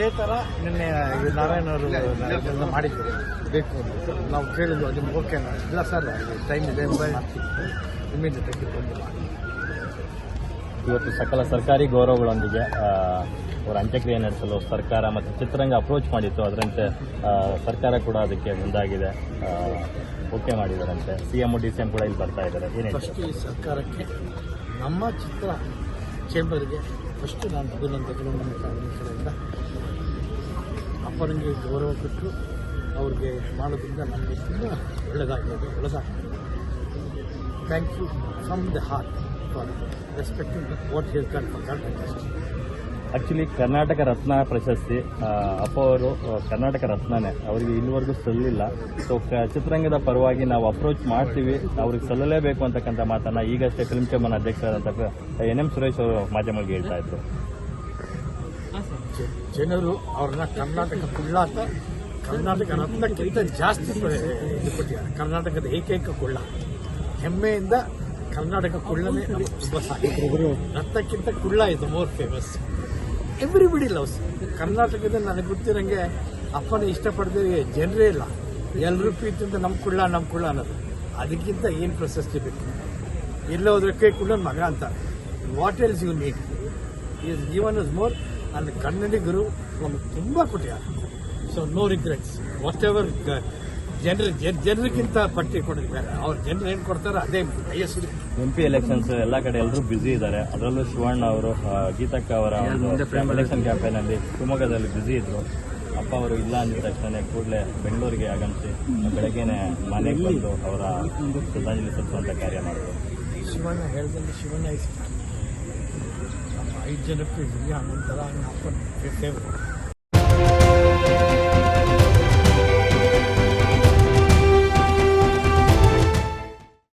ಅದೇ ಥರ ನಿನ್ನೆ ನಾರಾಯಣ ಅವರು ಇದನ್ನ ಮಾಡಿದ್ರು. ಬೇಕು ನಾವು ಕೇಳಿದ್ವು ನಿಮ್ಗೆ ಓಕೆ ಇಲ್ಲ ಸರ್ ಟೈಮ್ ಇದೆ ಇಮಿಡಿಯೇಟ್ ಆಗಿ ಬಂದು ಮಾಡಿ. ಇವತ್ತು ಸಕಲ ಸರ್ಕಾರಿ ಗೌರವಗಳೊಂದಿಗೆ ಆ, ಅವರ ಅಂತ್ಯಕ್ರಿಯೆ ನಡೆಸಲು ಸರ್ಕಾರ ಮತ್ತು ಚಿತ್ರರಂಗ ಅಪ್ರೋಚ್ ಮಾಡಿತ್ತು. ಅದರಂತೆ ಸರ್ಕಾರ ಕೂಡ ಅದಕ್ಕೆ ಮುಂದಾಗಿದೆ. Okay ಮಾಡಿದಾರಂತೆ. C M D C M ಕೂಡ ಇಲ್ಲಿ ಬರ್ತಾ ಇದ್ದಾರೆ. ಏನೇ ಫಸ್ಟ್ ಸರ್ಕಾರಕ್ಕೆ ನಮ್ಮ ಚಿತ್ರ ಚೇಂಬರ್ಗೆ ಫಸ್ಟ್ ನಾನು ಅಭಿನಂದನೆಗಳು ನನ್ನ ಫ್ಯಾಮಿಲಿ ಕಡೆಯಿಂದ ಅಪ್ಪನಿಗೆ ಗೌರವ ಕೊಟ್ಟು ಅವ್ರಿಗೆ ಮಾಡೋದ್ರಿಂದ ನನಗೆ ತುಂಬ ಒಳ್ಳೆಯದಾಗ್ತದೆ ಒಳ್ಳೆದಾಗಿದೆ thank you from the heart for respecting what he's done for actually Karnataka Ratna ಪ್ರಶಸ್ತಿ ಅಪ್ಪ ಅವರು ಕರ್ನಾಟಕ ರತ್ನನೇ ಅವರಿಗೆ ಇಲ್ಲಿವರೆಗೂ ಸಲ್ಲಿಲ್ಲ. ಸೊ ಚಿತ್ರರಂಗದ ಪರವಾಗಿ ನಾವು ಅಪ್ರೋಚ್ ಮಾಡ್ತೀವಿ. ಅವ್ರಿಗೆ ಸಲ್ಲಲೇಬೇಕು ಅಂತಕ್ಕಂಥ ಮಾತನ್ನು ಈಗಷ್ಟೇ ಫಿಲ್ಮ್ ಚೇಂಬರ್ ಅಧ್ಯಕ್ಷರಾದಂಥ ಎನ್ ಎಂ ಸುರೇಶ್ ಅವರು ಮಾಧ್ಯಮಗಳಿಗೆ ಹೇಳ್ತಾ ಇದ್ರು. ಜನರು ಅವ್ರನ್ನ ಕರ್ನಾಟಕ ಕುಳ್ಳಾಟ, ಕರ್ನಾಟಕ ರತ್ನಕ್ಕಿಂತ ಜಾಸ್ತಿ ಕರ್ನಾಟಕದ ಏಕೈಕ ಕುಳ್ಳ. ಹೆಮ್ಮೆಯಿಂದ ಕರ್ನಾಟಕ ಕುಳ್ಳನೇ ತುಂಬ ಸಾಕು. ರತ್ನಕ್ಕಿಂತ ಕುಳ್ಳ ಇದು ಮೋರ್ ಫೇಮಸ್ ಎವ್ರಿಬಡಿ ಲವ್ಸ್ ಕರ್ನಾಟಕದ ನನಗೆ ಗೊತ್ತಿರಂಗೆ ಅಪ್ಪನ ಇಷ್ಟಪಡ್ದೇ ಜನರೇ ಇಲ್ಲ. ಎಲ್ಲರೂ ಅಂತ ನಮ್ಮ ಕುಳ್ಳ ನಮ್ಮ ಕುಳ್ಳ ಅನ್ನೋದು. ಅದಕ್ಕಿಂತ ಏನು ಪ್ರಶಸ್ತಿ ಬೇಕು? ಎಲ್ಲೋ ಹೋದ್ರೆ ಕೈ ಕುಳ್ಳನ ಮಗ ಅಂತ. What else you need is given is more and ಕನ್ನಡಿಗರು ನಮಗೆ ತುಂಬ ಕೊಟ್ಟಿದ್ದಾರೆ so no regrets whatever ಜನರ ಜನರಿಗಿಂತ ಪಟ್ಟಿ ಕೊಡಿದ್ರೆ ಅವ್ರ ಜನರು ಏನು ಕೊಡ್ತಾರೋ ಅದೇ ಹೈಯೆಸ್ಟ್ ಎಂ ಪಿ ಎಲೆಕ್ಷನ್ಸ್ ಎಲ್ಲ ಕಡೆ ಎಲ್ಲರೂ ಬ್ಯುಸಿ ಇದ್ದಾರೆ. ಅದರಲ್ಲೂ ಶಿವಣ್ಣ ಅವರು ಗೀತಕ್ಕ ಅವರ ಎಲೆಕ್ಷನ್ ಕ್ಯಾಂಪೇನ್ ಅಲ್ಲಿ ಶಿವಮೊಗ್ಗದಲ್ಲಿ ಬ್ಯುಸಿ ಇದ್ರು. ಅಪ್ಪ ಅವರು ಇಲ್ಲ ಅಂದ ತಕ್ಷಣ ಕೂಡಲೇ ಬೆಂಗಳೂರಿಗೆ ಆಗಮಿಸಿ ಬೆಳಗ್ಗೆನೆ ಮನೆಗೆ ಬಂದು ಅವರ ಶ್ರದ್ಧಾಂಜಲಿ ಸಲ್ಲಿಸುವಂತ ಕಾರ್ಯ ಮಾಡಿದ್ರು. ಶಿವಣ್ಣ ಹೇಳಿದಲ್ಲಿ ಶಿವಣ್ಣ ಐದು ಜನಕ್ಕೂ ಇದೆಯಾ ಥರ ಅಪ್ಪನ ಫೇವ್ರೇಟ್